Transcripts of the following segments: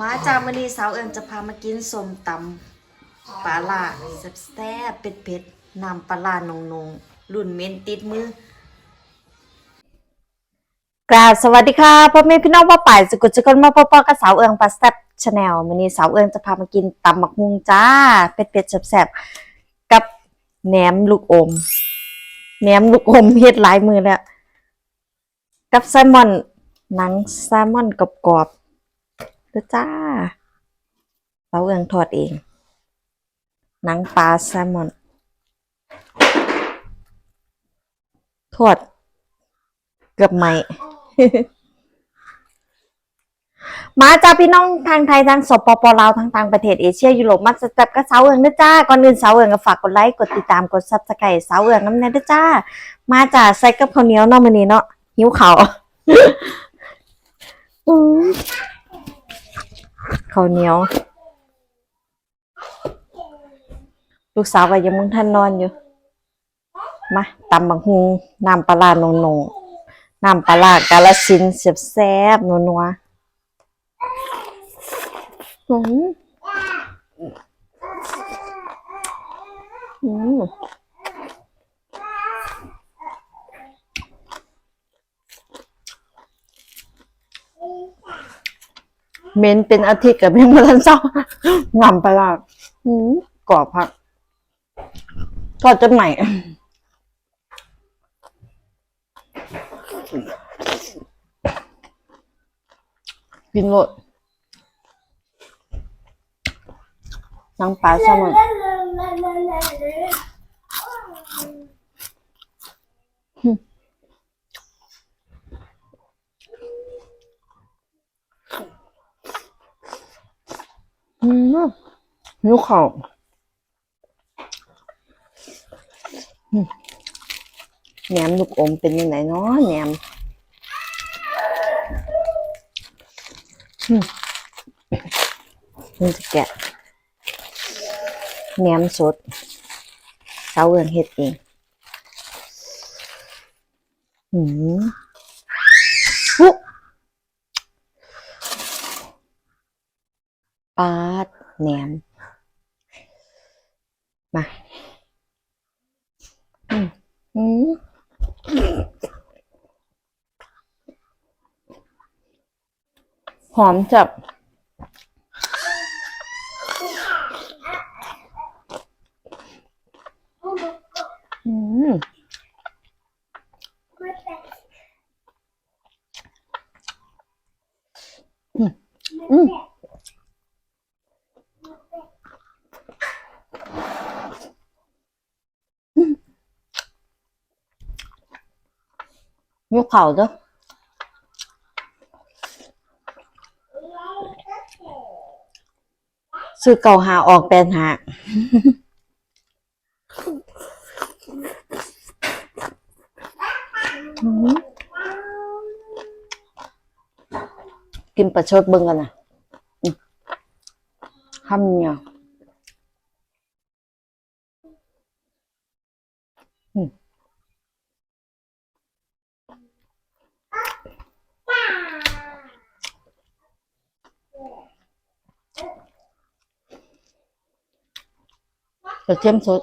มาจากวันนี้สาวเอิญจะพามากินส้มตำปลาล่าแซ่บเป็ดๆน้ำปลาล่านงๆรุ่นเมนติดมือกราบสวัสดีค่ะพ่อแม่พี่น้องพ่อป่ายสกุลสกุลมาพ่อพ่อกับสาวเอิงปลาแซ่บชาแนลวันนี้สาวเอิงจะพามากินตำบักฮุงจ้า เป็ดๆแซ่บๆกับแหนมลูกอมแหนมลูกอมเฮ็ดหลายมือแล้วกับแซลมอนหนังแซลมอนกรอบ เด้อจ้าเราเอืองทอดเอง หนังปลาแซลมอน ทอด เกือบไหมมาจ้าพี่น้องทางไทยทางสปปลาวทางต่างประเทศเอเชียยุโรปมาสเต็ปกับเสาเอืองนะจ้าก่อนอื่นเสาเอืองก็ฝากกดไลค์กดติดตามกดซับสไครต์เสาเอืองน้ำแน่ด้วยจ้า มาจ้าใส่กับข้าวเหนียวเนาะมื้อนี้เนาะหิวข้าอื ข้าวเหนียว ลูกสาวก็ยังมึงท่านนอนอยู่ มาตำบักฮุงน้ำปลาร้าโนโนๆน้ำปลากาลสินเสียบแซ่บๆนัวอืมอืม เมนเป็นอาทิตย์กับเพียงมาทันเศร้างำปลาร้าอืมกรอบพักทอดจนใหม่กินหมดน้ำปลาแซลมอนอืม หิวข้าวแหนมลูกอมเป็นยังไงเนาะแหนมมันจะแกะแหนมสดเสาเอืองเฮ็ดเองหืมปุ๊ปาดแหนม มาอืมอืมหอมจับ อืมอืมอืม ยกเข่าเด้อซื้อเก่าหาออกแปลนหากินปลาชดเบิ่งกันนะอืมคำเนี่ยอืม กระเทียมสด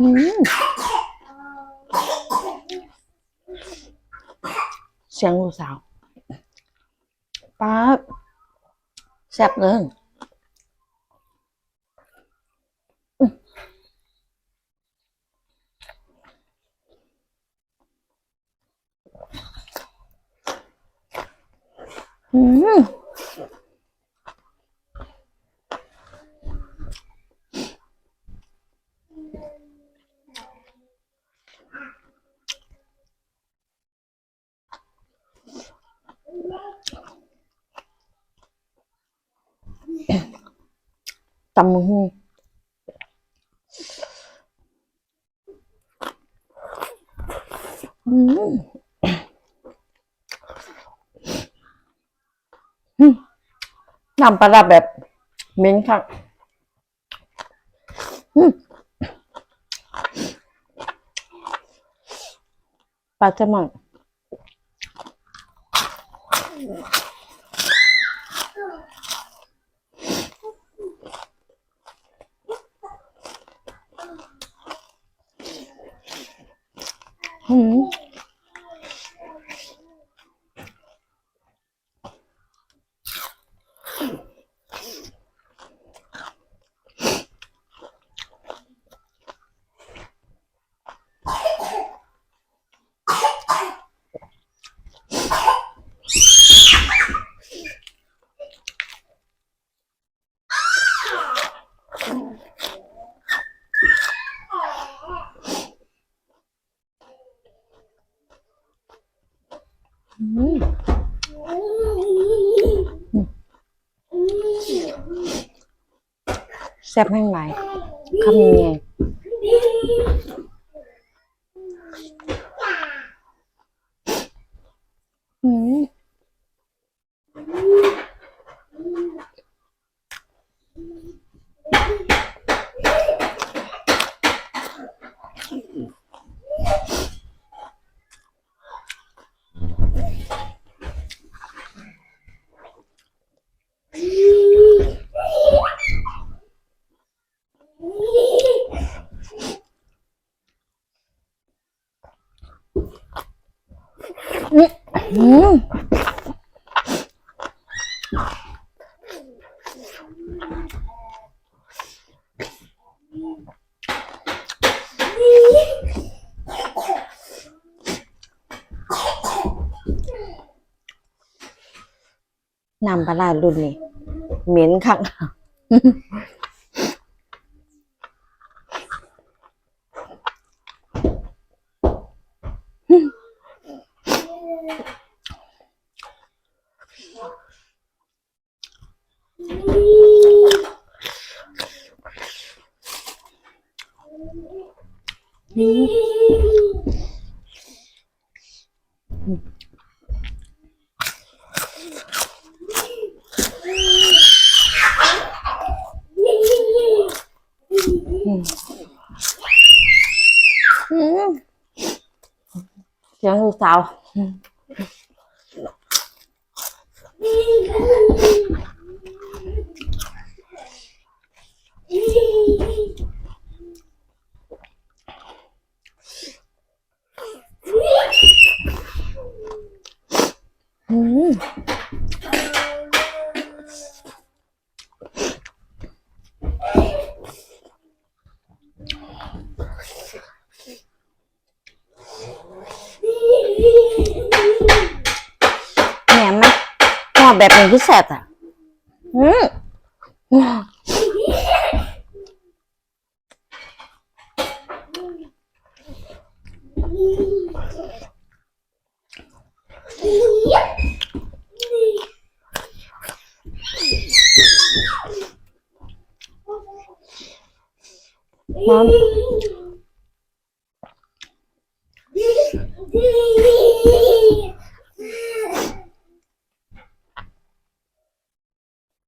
อืมเสียงลูกสาวป้าแซ่บเลย อืมตำมือหูอืม น้ำปลาแบบเม็นค่ะปลาแซลมอง แซ่บแห้งหลายคำยังไงอืมอืม น้ำปลาชรุ่นนี้เหม็นคักอื เสียงลูกสาวอืมแหนมไหมห่อ แบบนี้คือแ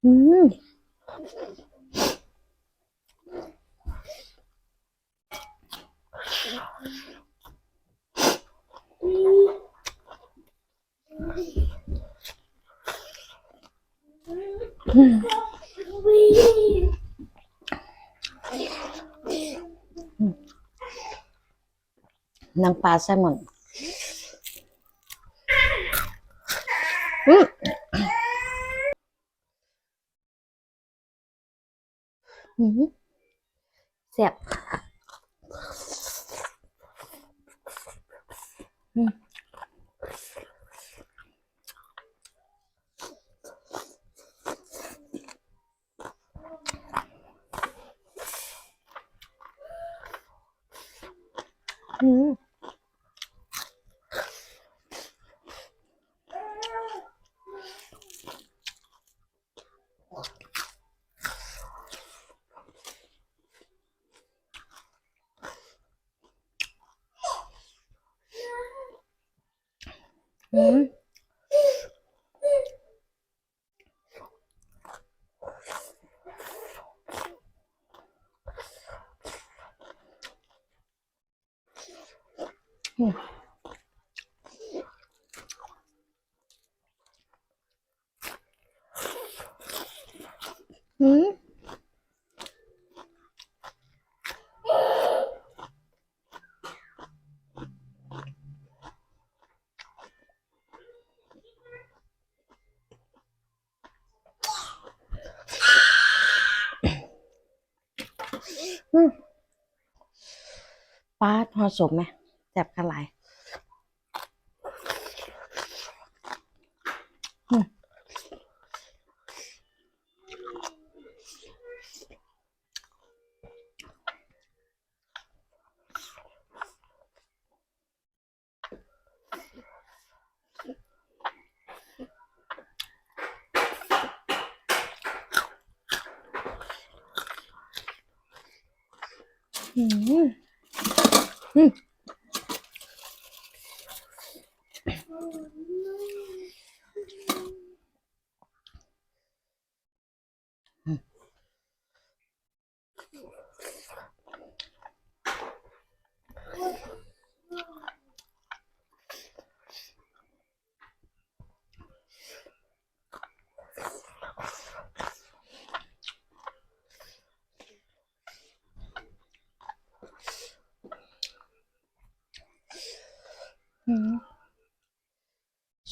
ซ่บอะ อืมน้ำอืมนางปลาแซลมอนอืมอืมแซ่บอืม อื อืมปาทอสมไหม แซ่บกันหลายอืมอืม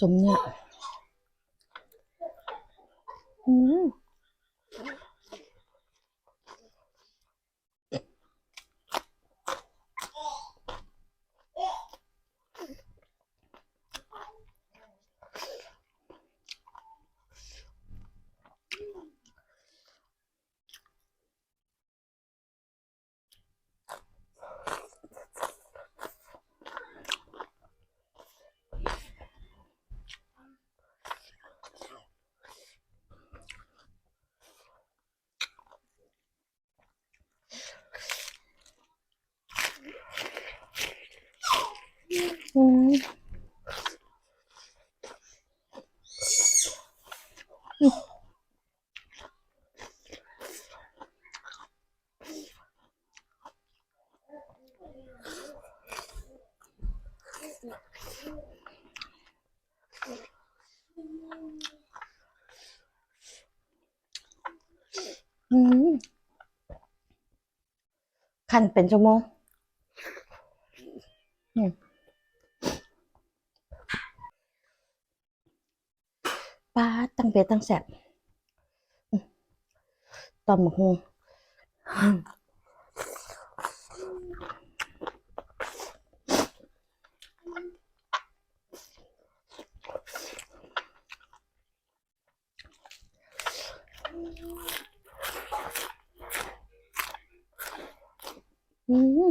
สมเนี่ยอืมอืมอืม คันเป็นชั่วโมงป้าตั้งเป็ดตั้งแสบอืมตำบักหูอืมหน มอื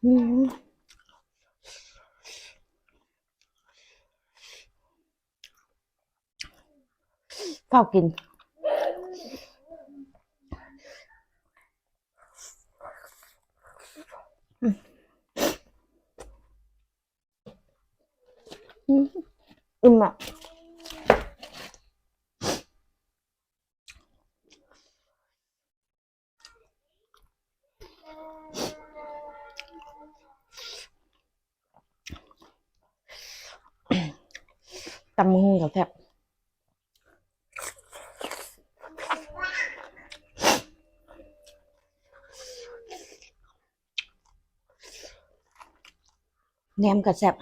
เฝ้ากิน อืมอืมอึมอะ ตำมือกับแทบแหนมกับแซ่บ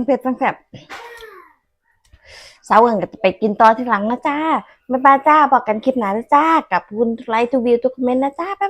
ทั้งเผ็ดทั้งแซ่บสาวเอิงก็จะไปกินต่อที่หลังนะจ้าบ๊ายบายจ้าบอกกันคลิปหน้านะจ้ากับคุณไลค์ทูวิวทุกคอมเมนต์นะจ้าบ๊ายบาย